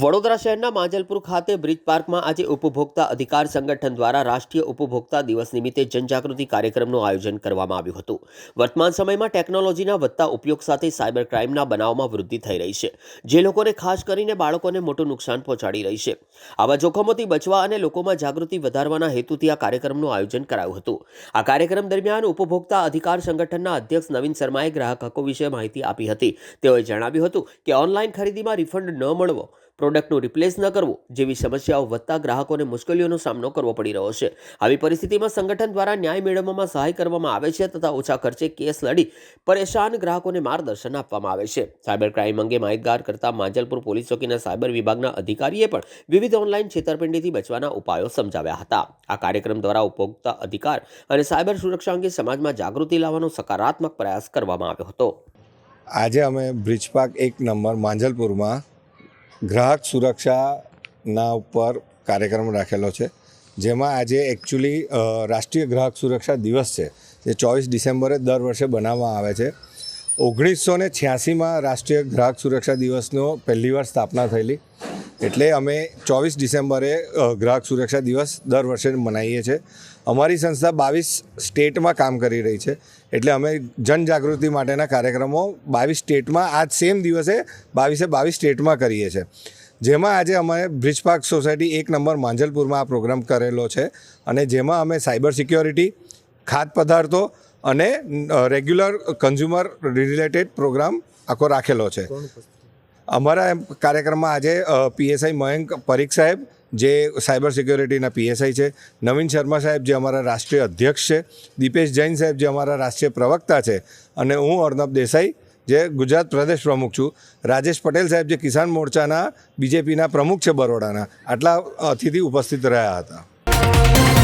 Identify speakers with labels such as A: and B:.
A: વડોદરા શહેરના માંજલપુર ખાતે બ્રિજ પાર્કમાં આજે ઉપભોક્તા અધિકાર સંગઠન દ્વારા રાષ્ટ્રીય ઉપભોક્તા દિવસ નિમિત્તે જનજાગૃતિ કાર્યક્રમનું આયોજન કરવામાં આવ્યું હતું. વર્તમાન સમયમાં ટેકનોલોજીના વધતા ઉપયોગ સાથે સાયબર ક્રાઇમના બનાવમાં વૃદ્ધિ થઈ રહી છે, જે લોકોને ખાસ કરીને બાળકોને મોટું નુકસાન પહોંચાડી રહી છે. આવા જોખમોથી બચવા અને લોકોમાં જાગૃતિ વધારવાના હેતુથી આ કાર્યક્રમનું આયોજન કરાયું હતું. આ કાર્યક્રમ દરમિયાન ઉપભોક્તા અધિકાર સંગઠનના અધ્યક્ષ નવીન શર્માએ ગ્રાહક હકો વિશે માહિતી આપી હતી. તેઓએ જણાવ્યું હતું કે, ઓનલાઈન ખરીદીમાં રિફંડ ન મળવો પ્રોડક્ટનું રિપ્લેસ ન કરવું જેવી સમસ્યાઓ વધતા ગ્રાહકોને મુશ્કેલીઓનો સામનો કરવો પડી રહ્યો છે. આવી પરિસ્થિતિમાં સંગઠન દ્વારા ન્યાય મેળવવામાં સહાય કરવામાં આવે છે તથા ઓછા ખર્ચે કેસ લડી પરેશાન ગ્રાહકોને માર્ગદર્શન આપવામાં આવે છે. સાયબર ક્રાઇમ અંગે માહિતગાર કરતા માંજલપુર પોલીસ ચોકીના સાયબર વિભાગના અધિકારીએ પણ વિવિધ ઓનલાઈન છેતરપિંડીથી બચવાના ઉપાયો સમજાવ્યા હતા. આ કાર્યક્રમ દ્વારા ઉપભોક્તા અધિકાર અને સાયબર સુરક્ષા અંગે સમાજમાં જાગૃતિ લાવવાનો સકારાત્મક પ્રયાસ કરવામાં આવ્યો હતો.
B: આજે અમે બ્રિજ પાર્ક એક નંબર માંજલપુરમાં ગ્રાહક સુરક્ષાના ઉપર કાર્યક્રમ રાખેલો છે, જેમાં આજે એકચ્યુઅલી રાષ્ટ્રીય ગ્રાહક સુરક્ષા દિવસ છે, જે ચોવીસ ડિસેમ્બરે દર વર્ષે બનાવવામાં આવે છે. ઓગણીસો ને છ્યાસીમાં રાષ્ટ્રીય ગ્રાહક સુરક્ષા દિવસનો પહેલીવાર સ્થાપના થયેલી. એટલે અમે ચોવીસ ડિસેમ્બરે ગ્રાહક સુરક્ષા દિવસ દર વર્ષે મનાવીએ છીએ. અમારી સંસ્થા બાવીસ સ્ટેટમાં કામ કરી રહી છે. એટલે અમે જનજાગૃતિ માટેના કાર્યક્રમો બાવીસ સ્ટેટમાં, આજ સેમ દિવસે બાવીસે બાવીસ સ્ટેટમાં કરીએ છીએ. જેમાં આજે અમે બ્રિજ પાર્ક સોસાયટી એક નંબર માંજલપુરમાં આ પ્રોગ્રામ કરેલો છે અને જેમાં અમે સાયબર સિક્યોરિટી, ખાદ્ય પદાર્થો અને રેગ્યુલર કન્ઝ્યુમર રિલેટેડ પ્રોગ્રામ આખો રાખેલો છે. અમારા કાર્યક્રમમાં આજે પીએસઆઈ મયંક પરીખ સાહેબ, જે સાયબર સિક્યોરિટીના પીએસઆઈ છે, નવીન શર્મા સાહેબ જે અમારા રાષ્ટ્રીય અધ્યક્ષ છે, દીપેશ જૈન સાહેબ જે અમારા રાષ્ટ્રીય પ્રવક્તા છે, અને હું અર્ણબ દેસાઈ, જે ગુજરાત પ્રદેશ પ્રમુખ છું, રાજેશ પટેલ સાહેબ જે કિસાન મોરચાના, બીજેપીના પ્રમુખ છે બરોડાના, આટલા અતિથિ ઉપસ્થિત રહ્યા હતા.